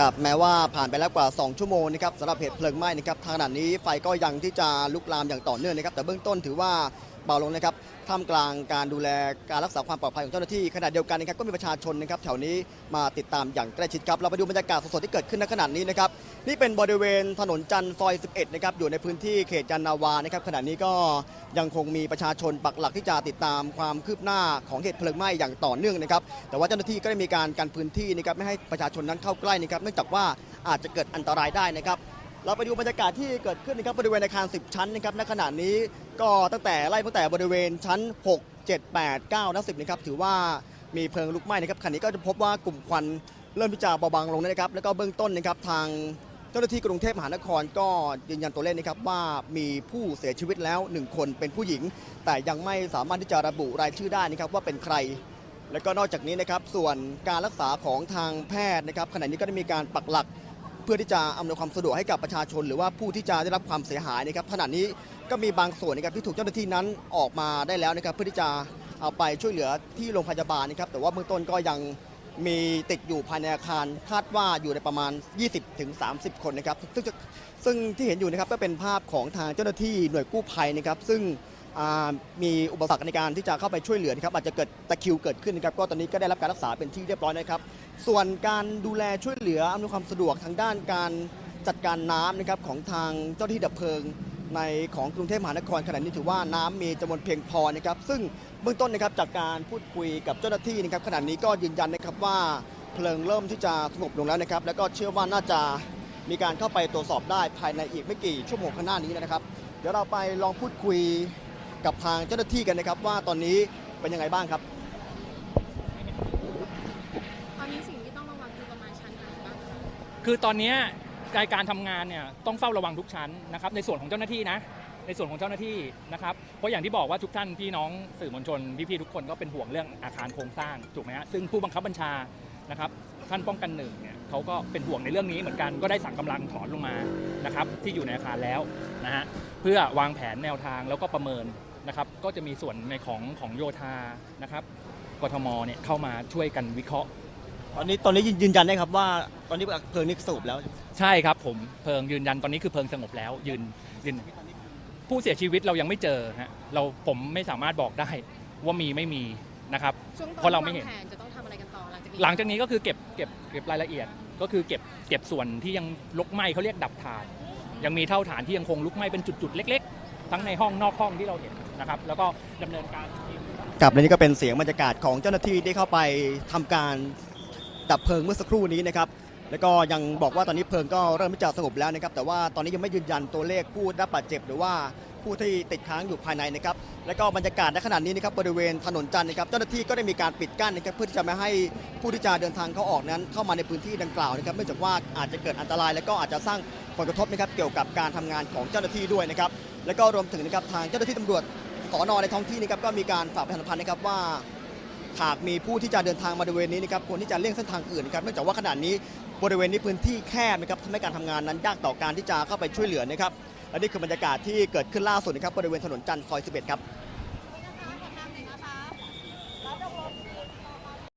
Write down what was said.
ครับแม้ว่าผ่านไปแล้วกว่า 2 ชั่วโมงนะครับสำหรับเหตุเพลิงไหม้นะครับทางด้านนี้ไฟก็ยังที่จะลุกลามอย่างต่อเนื่องนะครับ แต่เบื้องต้นถือว่า เบาลงนะครับท่ามกลางการดูแลการรักษาความปลอดภัยของเจ้าหน้าที่ขณะเดียวกันนะครับก็มีประชาชนนะครับแถวนี้มาติดตามอย่างใกล้ชิดครับเราไปดูบรรยากาศสดๆที่เกิดขึ้นณขณะนี้นะครับนี่เป็นบริเวณถนนจันทร์ซอย 11 นะครับอยู่ในพื้นที่เขตยานนาวานะครับขณะนี้ก็ยังคงมีประชาชนปักหลักที่จะติดตามความคืบหน้าของเหตุเพลิงไหม้อย่างต่อเนื่องนะครับแต่ว่าเจ้าหน้าที่ก็ได้มีการกันพื้นที่นะครับไม่ให้ประชาชนนั้นเข้าใกล้นะครับเนื่องจากว่าอาจจะเกิดอันตรายได้นะครับ เราไปดูบรรยากาศที่เกิดขึ้นนะครับบริเวณอาคาร 10 ชั้นนะครับณขณะนี้ก็ตั้งแต่ไล่ตั้งแต่บริเวณชั้น 6 7 8 9และ10นะครับถือว่ามีเพลิงลุกไหม้นะครับขณะนี้ก็จะพบว่ากลุ่มควันเริ่มที่จะเบาบางลงนะครับ แล้วก็เบื้องต้นนะครับทางเจ้าหน้าที่กรุงเทพมหานครก็ยืนยันตัวเลขนะครับว่ามีผู้เสียชีวิตแล้ว 1 คนเป็นผู้หญิง แต่ยังไม่สามารถที่จะระบุรายชื่อได้นะครับว่าเป็นใคร แล้วก็นอกจากนี้นะครับส่วนการรักษาของทางแพทย์นะครับขณะนี้ก็ได้มีการปักหลัก เพื่อที่จะอำนวยความสะดวกให้กับประชาชน หรือว่าผู้ที่จะได้รับความเสียหายนะครับขณะนี้ก็มีบางส่วนนะครับที่ถูกเจ้าหน้าที่นั้นออกมาได้แล้วนะครับเพื่อที่จะเอาไปช่วยเหลือที่โรงพยาบาลนะครับแต่ว่าเบื้องต้นก็ยังมีติดอยู่ภายในอาคารคาดว่าอยู่ในประมาณ 20-30 คนนะครับซึ่งซึ่งที่เห็นอยู่นะครับก็เป็นภาพของทางเจ้าหน้าที่หน่วยกู้ภัยนะครับซึ่ง มีอุปสรรคในการที่จะเข้าไปช่วยเหลือนะครับอาจจะเกิดตะคิวเกิดขึ้นนะครับก็ตอนนี้ก็ได้รับการรักษาเป็นที่เรียบร้อยนะครับ ส่วนการดูแลช่วยเหลืออำนวยความสะดวกทางด้านการจัดการน้ำนะครับของทางเจ้าที่ดับเพลิงในของกรุงเทพมหานครขณะนี้ถือว่าน้ำมีจำนวนเพียงพอนะครับ ซึ่งเบื้องต้นนะครับจากการพูดคุยกับเจ้าหน้าที่นะครับขณะนี้ก็ยืนยันนะครับว่าเพลิงเริ่มที่จะสงบลงแล้วนะครับ แล้วก็เชื่อว่าน่าจะมีการเข้าไปตรวจสอบได้ภายในอีกไม่กี่ชั่วโมงข้างหน้านี้นะครับ เดี๋ยวเราไปลองพูดคุย กับทางเจ้าหน้าที่กันนะครับ ว่าตอนนี้เป็นยังไงบ้างครับตอนนี้สิ่งที่ต้องระวังคือประมาณชั้นไหนบ้างคะคือตอนเนี้ยในการทำงานเนี่ยต้องเฝ้าระวังทุกชั้นนะครับในส่วนของเจ้าหน้าที่นะ ในส่วนของเจ้าหน้าที่นะครับเพราะอย่างที่บอกว่าทุกท่านพี่น้องสื่อมวลชนพี่ๆทุกคนก็เป็นห่วงเรื่องอาคารโครงสร้างถูกไหมฮะซึ่งผู้บังคับบัญชานะครับท่านป้องกันหนึ่งเนี่ยเขาก็เป็นห่วงในเรื่องนี้เหมือนกันก็ได้สั่งกำลังถอนลงมานะครับที่อยู่ในอาคารแล้วนะฮะเพื่อวางแผนแนวทางแล้วก็ประเมิน นะครับก็จะมีส่วนในของของโยธานะครับกทมเนี่ยเข้ามาช่วยกันวิเคราะห์ ตอนนี้ตอนนี้ยืนยันได้ครับว่าตอนนี้เพลิงนี้สรุปแล้ว ใช่ครับผมเพลิงยืนยันตอนนี้คือเพลิงสงบแล้วยืนยืนผู้เสียชีวิตเรายังไม่เจอฮะเราผมไม่สามารถบอกได้ว่ามีไม่มีนะครับช่วงตอนเพราะเราไม่เห็น วงแผนจะต้องทำอะไรกันต่อหลังจากนี้หลังจากนี้ก็คือเก็บเก็บเก็บรายละเอียด ก็คือเก็บเก็บส่วนที่ยังลุกไหม้เขาเรียกดับฐาน ยังมีเท่าฐานที่ยังคงลุกไหม้เป็นจุดๆเล็กๆ ทั้งในห้องนอกห้องที่เราเห็นนะครับ แล้วก็ดำเนินการกับและนี่ก็เป็นเสียงบรรยากาศของเจ้าหน้าที่ที่เข้าไปทำการดับเพลิงเมื่อสักครู่นี้นะครับแล้วก็ยังบอกว่าตอนนี้เพลิงก็เริ่มที่จะสงบแล้วนะครับ แต่ว่าตอนนี้ยังไม่ยืนยันตัวเลขผู้ได้รับบาดเจ็บหรือว่าผู้ที่ติดค้างอยู่ภายในนะครับ แล้วก็บรรยากาศในขณะนี้นะครับบริเวณถนนจันทร์นะครับ เจ้าหน้าที่ก็ได้มีการปิดกั้นนะครับเพื่อที่จะไม่ให้ผู้ที่จะเดินทางเข้าออกนั้น เข้ามาในพื้นที่ดังกล่าวนะครับเนื่องจากว่าอาจจะเกิดอันตราย และก็อาจจะสร้างผลกระทบนะครับเกี่ยวกับการทำงานของเจ้าหน้าที่ด้วยนะครับ และก็รวมถึงนะครับทางเจ้าหน้าที่ตำรวจสอนอในท้องที่นะครับก็มีการฝากประชาสัมพันธ์นะครับว่าหากมีผู้ที่จะเดินทางมาบริเวณนี้นะครับควรที่จะเลี่ยงเส้นทางอื่นนะครับเนื่องจากว่าขณะนี้บริเวณนี้พื้นที่แคบนะครับทำให้การทำงานนั้นยากต่อการที่จะเข้าไปช่วยเหลือนะครับและนี่คือบรรยากาศที่เกิดขึ้นล่าสุดนะครับบริเวณถนนจันทร์ซอย 11 ครับ